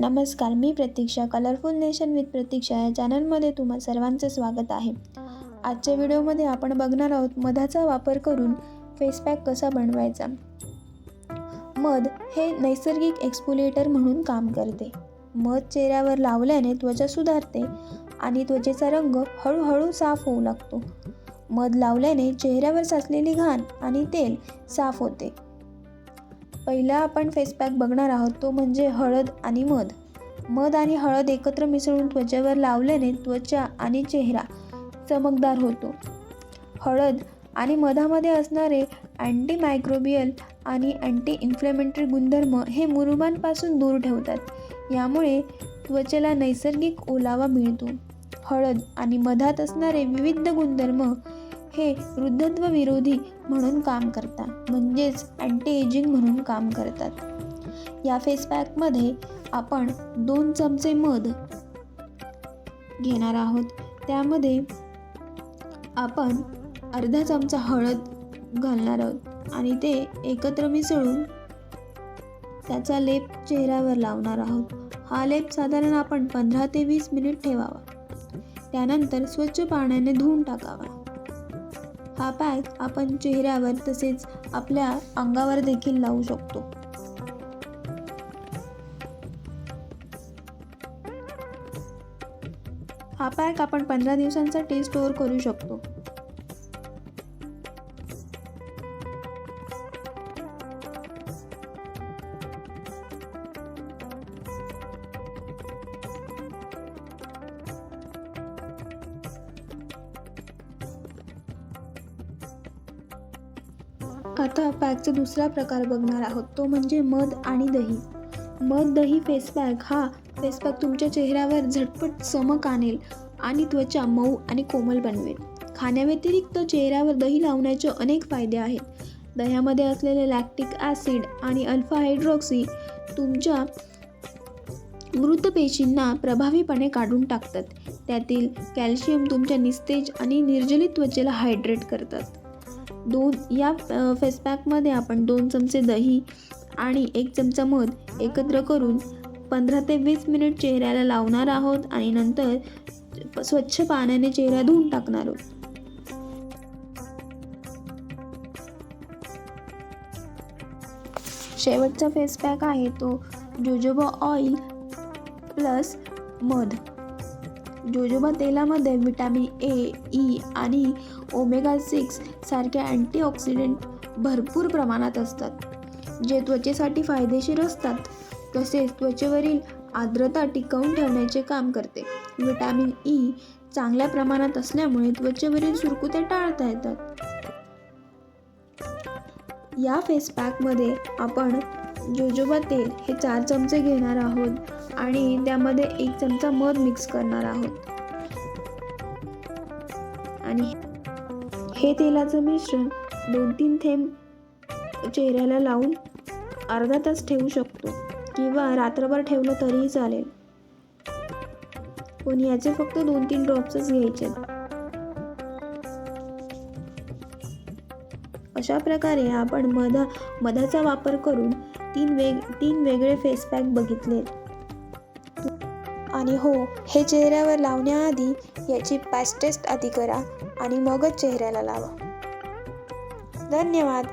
नमस्कार मी Pratiksha colourful nation with Pratiksha या चॅनलमध्ये तुम्हा सर्वांचं स्वागत आहे. आजच्या व्हिडिओमध्ये आपण बघणार आहोत मधाचा वापर करून फेस पॅक कसा बनवायचा? मध हे नैसर्गिक एक्सपोलेटर म्हणून काम करते. मध चेहऱ्यावर लावल्याने त्वचा सुधारते आणि त्वचेचा रंग हळूहळू साफ होऊ लागतो. मध लावल्याने चेहऱ्यावर साचलेली घाण आणि तेल साफ होते. पहिला आपण फेसपॅक बघणार आहोत तो म्हणजे हळद आणि मध. मध आणि हळद एकत्र मिसळून त्वचेवर लावल्याने त्वचा आणि चेहरा चमकदार होतो. हळद आणि मधामध्ये असणारे अँटी मायक्रोबियल आणि अँटी इन्फ्लेमेटरी गुणधर्म हे मुरुमांपासून दूर ठेवतात. यामुळे त्वचेला नैसर्गिक ओलावा मिळतो. हळद आणि मधात असणारे विविध गुणधर्म हे वृद्धत्व विरोधी म्हणून काम करतात. म्हणजेच अँटी एजिंग म्हणून काम करतात. या फेस पॅकमध्ये आपण दोन चमचे मध घेणार आहोत. त्यामध्ये आपण अर्धा चमचा हळद घालणार आहोत आणि ते एकत्र मिसळून त्याचा लेप चेहऱ्यावर लावणार आहोत. हा लेप साधारण आपण पंधरा ते वीस मिनिट ठेवावा. त्यानंतर स्वच्छ पाण्याने धुवून टाकावा. हा पॅक आपण चेहऱ्यावर तसेच आपल्या अंगावर देखील लावू शकतो. हा पॅक आपण पंधरा दिवसांसाठी स्टोअर करू शकतो. आता पॅकचा दुसरा प्रकार बघणार आहोत. तो म्हणजे मध आणि दही. मध दही फेस पॅक हा फेस पॅक तुमच्या चेहऱ्यावर झटपट चमक आणेल आणि त्वचा मऊ आणि कोमल बनवेल. खाण्याव्यतिरिक्त चेहऱ्यावर दही लावण्याचे अनेक फायदे आहेत. दह्यामध्ये असलेले लॅक्टिक ॲसिड आणि अल्फा हायड्रॉक्सी तुमच्या मृत पेशींना प्रभावीपणे काढून टाकतात. त्यातील कॅल्शियम तुमच्या निस्तेज आणि निर्जलित त्वचेला हायड्रेट करतात. दोन या फेसपॅकमध्ये आपण दोन चमचे दही आणि एक चमचा मध एकत्र करून पंधरा ते वीस मिनिट चेहऱ्याला लावणार आहोत आणि नंतर स्वच्छ पाण्याने चेहरा धुवून टाकणार आहोत. शेवटचा फेस पॅक आहे तो जोजोबा ऑइल प्लस मध. जोजोबा तेलामध्ये विटॅमिन ए ई आणि ओमेगा सिक्स सारख्या अँटीऑक्सिडेंट भरपूर प्रमाणात असतात. जे त्वचेसाठी फायदेशीर असतात तसेच त्वचेवरील आर्द्रता टिकवून ठेवण्याचे काम करते. विटॅमिन ई e चांगल्या प्रमाणात असल्यामुळे त्वचेवरील सुरकुत्या टाळता येतात. या फेस पॅकमध्ये आपण जोजोबा तेल हे चार चमचे घेणार आहोत आणि त्यामध्ये एक चमचा मध मिक्स करणार आहोत. आणि हे तेलाचं मिश्रण दोन तीन थेंब चेहऱ्याला लावून अर्धा तास ठेवू शकतो किंवा रात्रभर ठेवलं तरीही चालेल. पण याचे फक्त दोन तीन ड्रॉप्सच घ्यायचे अशा प्रकारे आपण मधा मधाचा वापर करून तीन वेग तीन वेगळे फेस पॅक बघितले. आणि हो हे चेहऱ्यावर लावण्याआधी याची पॅच टेस्ट आधी करा आणि मगच चेहऱ्याला लावा. धन्यवाद.